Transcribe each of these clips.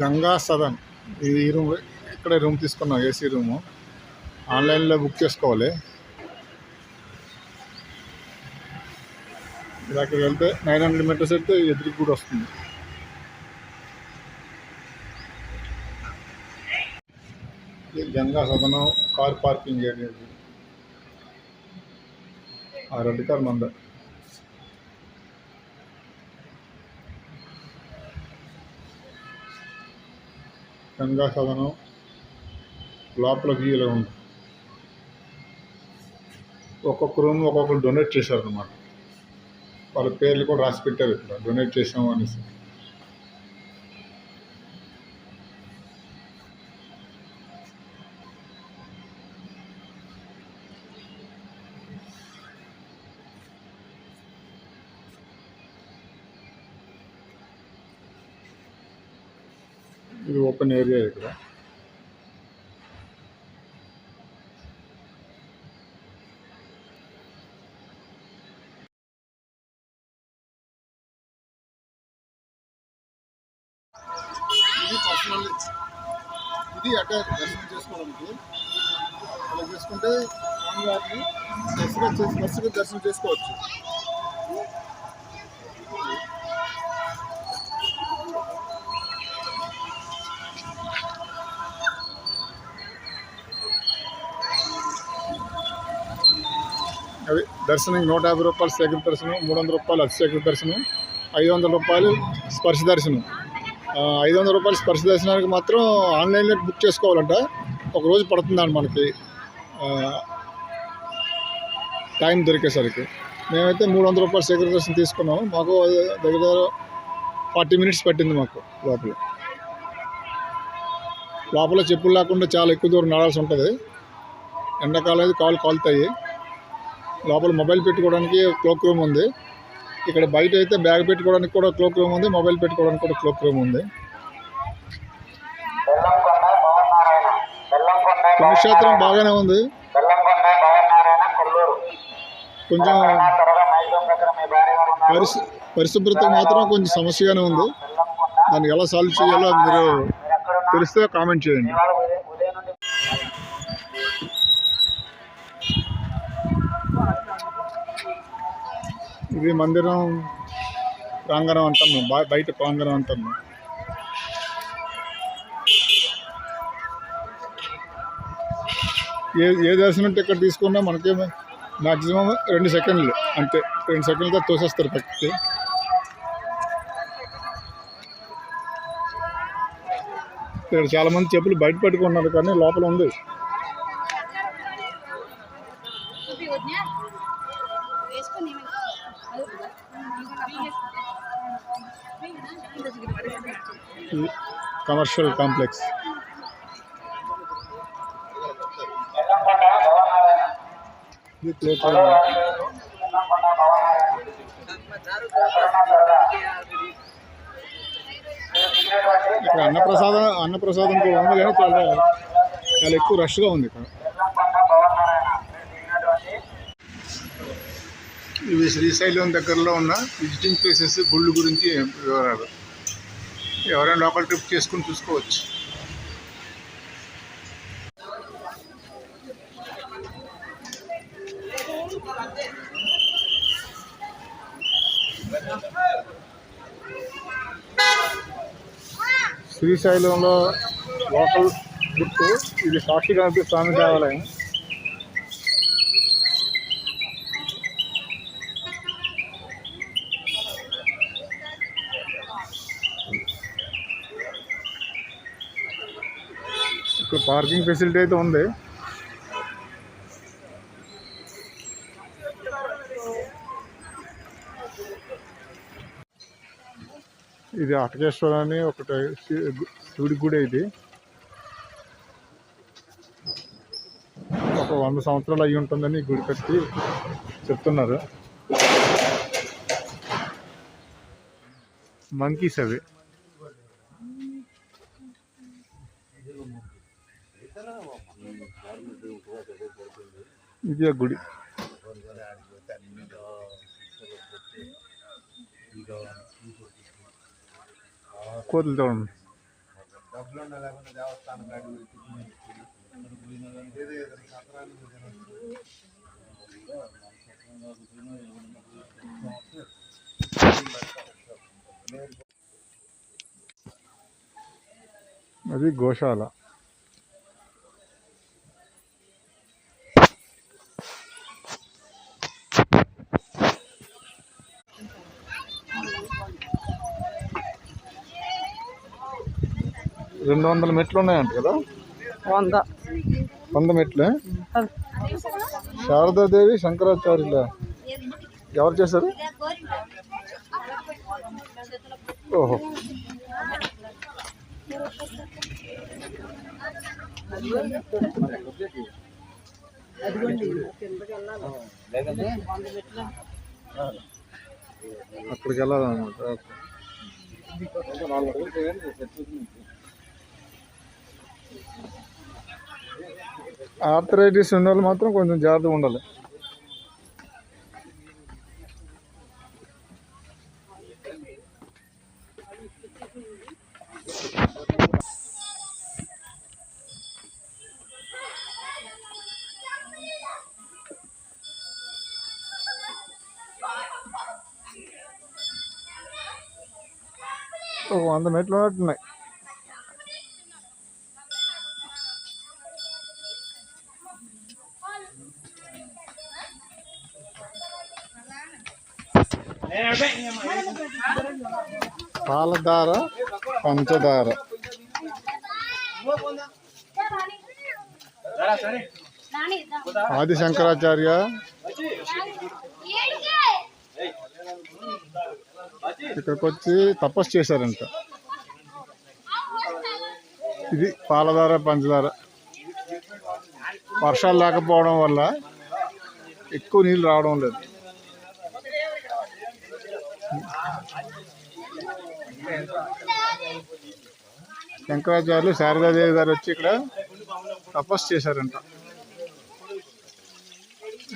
గంగా సదన్. ఈ రూమ్ ఇక్కడే రూమ్ తీసుకున్నాం ఏసీ రూము. ఆన్లైన్లో బుక్ చేసుకోవాలి. ఇది అక్కడికి వెళ్తే నైన్ హండ్రెడ్ మీటర్స్ అయితే ఎదురుకు కూడా వస్తుంది. ఇది Ganga Sadanam car parking area ఆ రెడ్ కార్ మంద. గంగా సదనం లోపల ఇలా ఉంది ఒక్కొక్క రూమ్ ఒక్కొక్కరు డొనేట్ చేశారనమాట వాళ్ళ పేర్లు కూడా రాసి పెట్టారు ఇక్కడ. డొనేట్ చేసాము అనేసి. ఇది ఓపెన్ ఏరియా ఇక్కడ. ఇది అక్కడ దర్శనం చేసుకోవడానికి. అలా చేసుకుంటే స్వామివారిని బస్సుగా చేసి బస్సుగా దర్శనం చేసుకోవచ్చు. దర్శనం నూట యాభై రూపాయలు శేఖర దర్శనం మూడు వందల రూపాయలు అతిశేఖర దర్శనం ఐదు వందల రూపాయలు స్పర్శ దర్శనం. ఐదు వందల రూపాయలు స్పర్శ దర్శనానికి మాత్రం ఆన్లైన్లో బుక్ చేసుకోవాలంట. ఒక రోజు పడుతుందండి మనకి. టైం దొరికేసరికి. మేమైతే మూడు వందల రూపాయలు శేఖర దర్శనం తీసుకున్నాం మాకు దగ్గర దగ్గర ఫార్టీ మినిట్స్ పట్టింది మాకు లోపల. లోపల చెప్పులు లేకుండా చాలా ఎక్కువ దూరం నడాల్సి ఉంటుంది. ఎండాకాలం అయితే కాలు కాలుతాయి. లోపల మొబైల్ పెట్టుకోవడానికి క్లోక్ రూమ్ ఉంది. ఇక్కడ బయట అయితే బ్యాగ్ పెట్టుకోవడానికి కూడా క్లోక్ రూమ్ ఉంది. మొబైల్ పెట్టుకోవడానికి కూడా క్లోక్ రూమ్ ఉంది. పుణ్యక్షేత్రం బాగానే ఉంది. కొంచెం పరిశు పరిశుభ్రత మాత్రం కొంచెం సమస్యగానే ఉంది. దాన్ని ఎలా సాల్వ్ చేయాలో మీరు తెలిస్తే కామెంట్ చేయండి. ఇది మందిరం ప్రాంగణం అంటాం మేము బయట ప్రాంగణం అంటున్నాం ఏ ఏ దర్శనం అంటే ఇక్కడ తీసుకున్నా మనకేమో మ్యాక్సిమం రెండు సెకండ్లు అంతే. రెండు సెకండ్లుగా తోసేస్తారు పక్కకి. ఇక్కడ చాలా మంది చెప్పులు బయట పెట్టుకున్నారు కానీ లోపల ఉంది. Commercial complex. ఇక్కడ అన్నప్రసాదం అన్నప్రసాదం కూడా ఉంది కానీ చాలా చాలా ఎక్కువ రష్గా ఉంది ఇక్కడ. ఇవి శ్రీశైలం దగ్గరలో ఉన్న విజిటింగ్ ప్లేసెస్ గుళ్ళు గురించి వివరాలు. ఎవరైనా లోకల్ ట్రిప్ చేసుకుని చూసుకోవచ్చు. శ్రీశైలంలో లోకల్ ట్రిప్ ఇది సాక్షి గణపతి స్వామి దేవాలయం. పార్కింగ్ ఫెసిలిటీ అయితే ఉంది. ఇది అటకేశ్వర అని ఒకటి శివుడి గుడి ఇది. ఒక వంద సంవత్సరాలు అయి ఉంటుందని గుడి కట్టి చెప్తున్నారు. మంకీస్ అవి. ఇది ఆ గుడి కోతులు చూడండి అది గోశాల రెండు వందల మెట్లు ఉన్నాయంట కదా? వంద. వంద మెట్లే? శారదాదేవి శంకరాచార్యుల. ఎవరు చేశారు? ఓహో. అక్కడికి వెళ్ళాలన్నమాట. ఆర్థరైటిస్ ఉన్న వాళ్ళు మాత్రం కొంచెం జాగ్రత్తగా ఉండాలి. ఒక వంద మెట్లు ఉన్నట్టున్నాయి. పాలధార పంచదార ఆది శంకరాచార్య. ఇక్కడికి వచ్చి తపస్సు చేశారంట. ఇది పాలధార పంచదార వర్షాలు లేకపోవడం వల్ల ఎక్కువ నీళ్ళు రావడం లేదు. శంకరాచార్యులు శారదాదేవి గారు వచ్చి ఇక్కడ తపస్సు చేశారంట.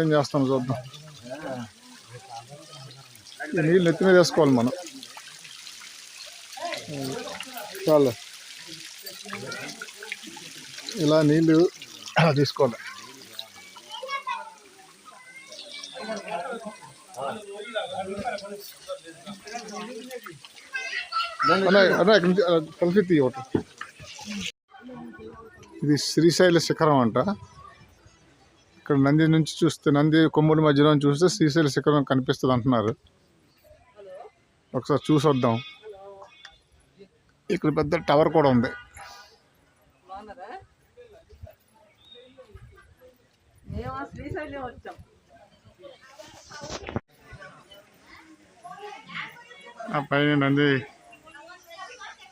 ఏం చేస్తాం చూద్దాం. నీళ్ళు నెత్తి మీద వేసుకోవాలి మనం. చాలు. ఇలా నీళ్ళు తీసుకోవాలి. అన్న అన్న ఇక్కడ నుంచి కలిపి తీయ ఒకటి ఇది శ్రీశైల శిఖరం అంట. ఇక్కడ నంది నుంచి చూస్తే నంది కొమ్ముల మధ్యలో చూస్తే శ్రీశైల శిఖరం కనిపిస్తుంది అంటున్నారు. ఒకసారి చూసి వద్దాం ఇక్కడ పెద్ద టవర్ కూడా ఉంది. బాగున్నారా? మేము శ్రీశైలం వచ్చాం. ఆ పైన నంది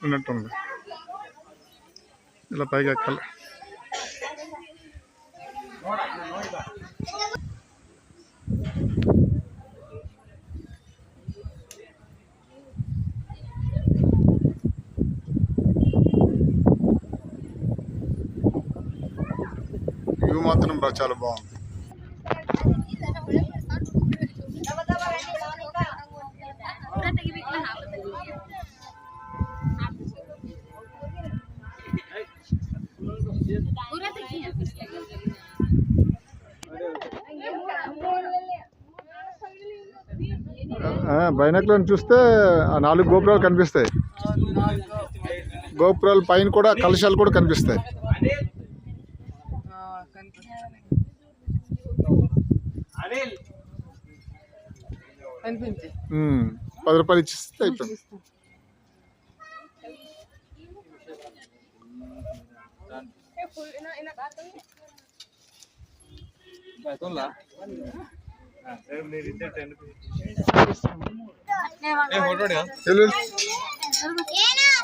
ఉన్నట్టుంది. ఇలా పైగా కల వ్యూ మాత్రం బా- చాలా బాగుంది. బైనక్లను చూస్తే ఆ నాలుగు గోపురాలు కనిపిస్తాయి. గోపురాల పైన కూడా కలశాలు కూడా కనిపిస్తాయి. పది రూపాయలు ఇచ్చిస్తే అయిపోయింది వెళ్ళు.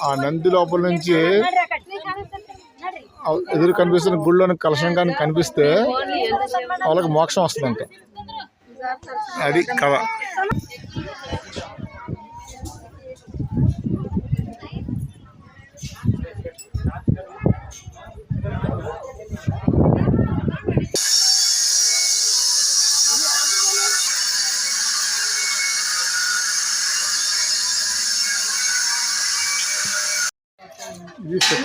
ఆ నంది లోపల నుంచి ఎదురు కనిపిస్తున్న గుళ్ళోని కలశం కానీ కనిపిస్తే వాళ్ళకి మోక్షం వస్తుందంట. అది కథ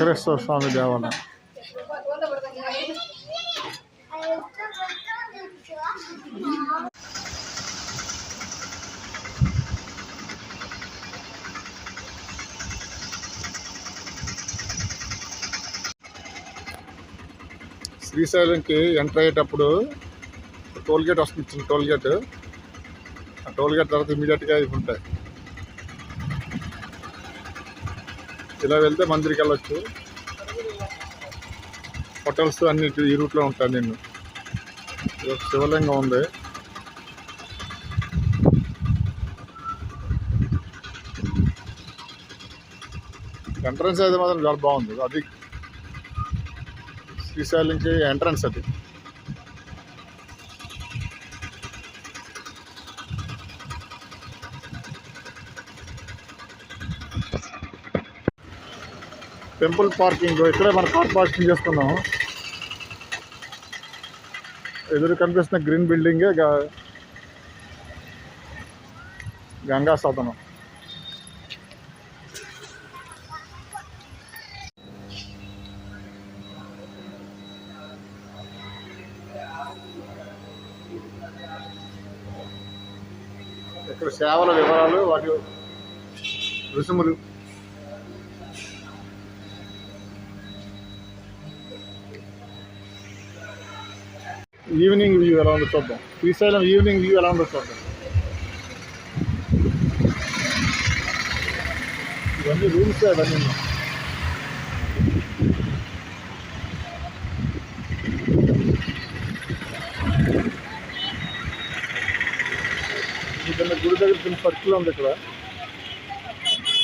ఇది శిఖరేశ్వర స్వామి దేవాలయం శ్రీశైలంకి ఎంటర్ అయ్యేటప్పుడు టోల్ గేట్ వస్తుంది చిన్న టోల్ గేట్. ఆ టోల్ గేట్ తర్వాత ఇమీడియట్గా ఇవి ఉంటాయి. ఇలా వెళ్తే మందిరికి వెళ్ళొచ్చు. హోటల్స్ అన్ని ఈ రూట్లో ఉంటాయి నేను శివలింగం ఉంది. ఎంట్రన్స్ అయితే మాత్రం చాలా బాగుంది. అది శ్రీశైలంకి ఎంట్రన్స్ అది. టెంపుల్ పార్కింగ్ ఇక్కడే మనం కార్ పార్కింగ్ చేసుకున్నాము ఎదురు కనిపిస్తున్న గ్రీన్ బిల్డింగే గంగా సదనం ఇక్కడ సేవల వివరాలు వాటి రుసుములు ఈవినింగ్ వ్యూ ఎలా ఉందో చూద్దాం శ్రీశైలం ఈవినింగ్ వ్యూ ఎలా ఉందో చూద్దాం ఇవన్నీ రూమ్స్ అవన్నీ ఇక్కడ గుడి దగ్గర చిన్న సర్కిల్ ఉంది ఇక్కడ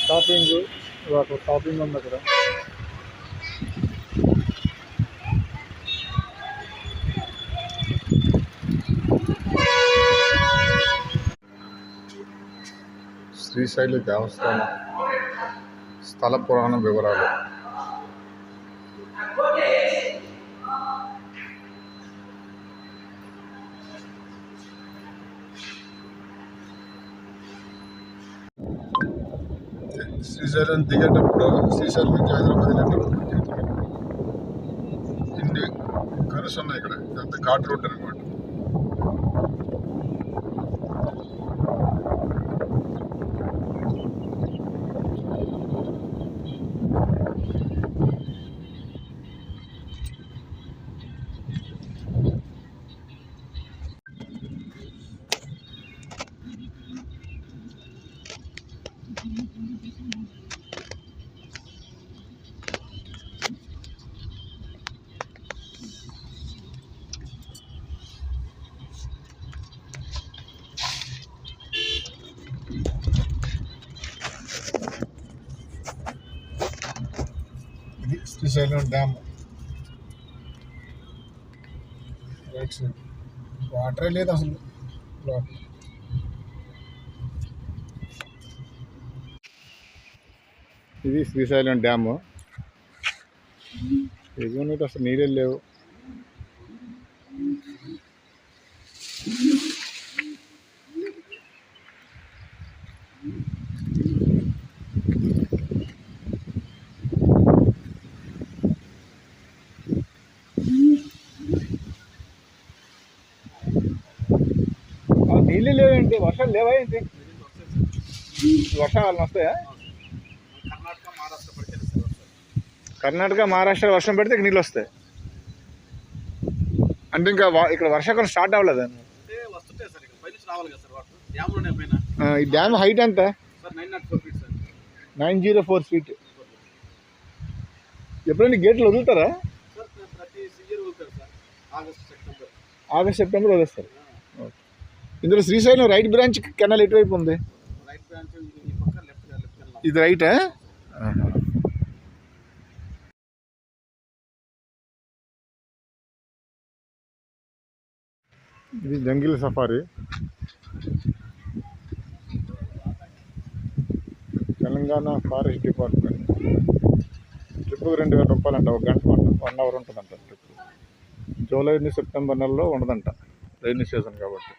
షాపింగ్ అక్కడ షాపింగ్ ఉంది అక్కడ శ్రీశైల దేవస్థానం స్థల పురాణ వివరాలు. శ్రీశైలం దిగేటప్పుడు శ్రీశైలం నుంచి హైదరాబాద్ వెళ్ళేటప్పుడు ఇన్ని కరుసు ఉన్నాయి ఇక్కడ. ఇదంతా ఘాట్ రోడ్ అనమాట శ్రీశైలం డ్యామ్. రైట్ సైడ్ వాటరే లేదు అసలు. లోపల ఇది శ్రీశైలం డ్యాము. ఎగువనైతే అసలు నీళ్ళే లేవు నీళ్ళు లేవేంటి వర్షాలు లేవా ఏంటి వర్షాలు వస్తాయా? కర్ణాటక మహారాష్ట్ర వర్షం పెడితే నీళ్ళు వస్తాయి. అంటే ఇంకా ఇక్కడ వర్షాకాలం స్టార్ట్ అవ్వలేదు? ఈ డ్యామ్ హైట్ ఎంత? నైన్ జీరో ఫోర్ ఫీట్ ఎప్పుడైనా గేట్లు వదులుతారా? ఆగస్ట్ సెప్టెంబర్ వదిలేస్తారు. ఇందులో శ్రీశైలం రైట్ బ్రాంచ్ కెనాల్ ఎటువైపు ఉంది? ఇది రైటా ఇది jungle safari. Telangana forest department. ట్రిప్కి రెండు వేల రూపాయలు అంట ఒక గంట వన్ వన్ అవర్ ఉంటుందంట ట్రిప్ జూలై సెప్టెంబర్ నెలలో ఉండదంట రైనీ సీజన్ కాబట్టి.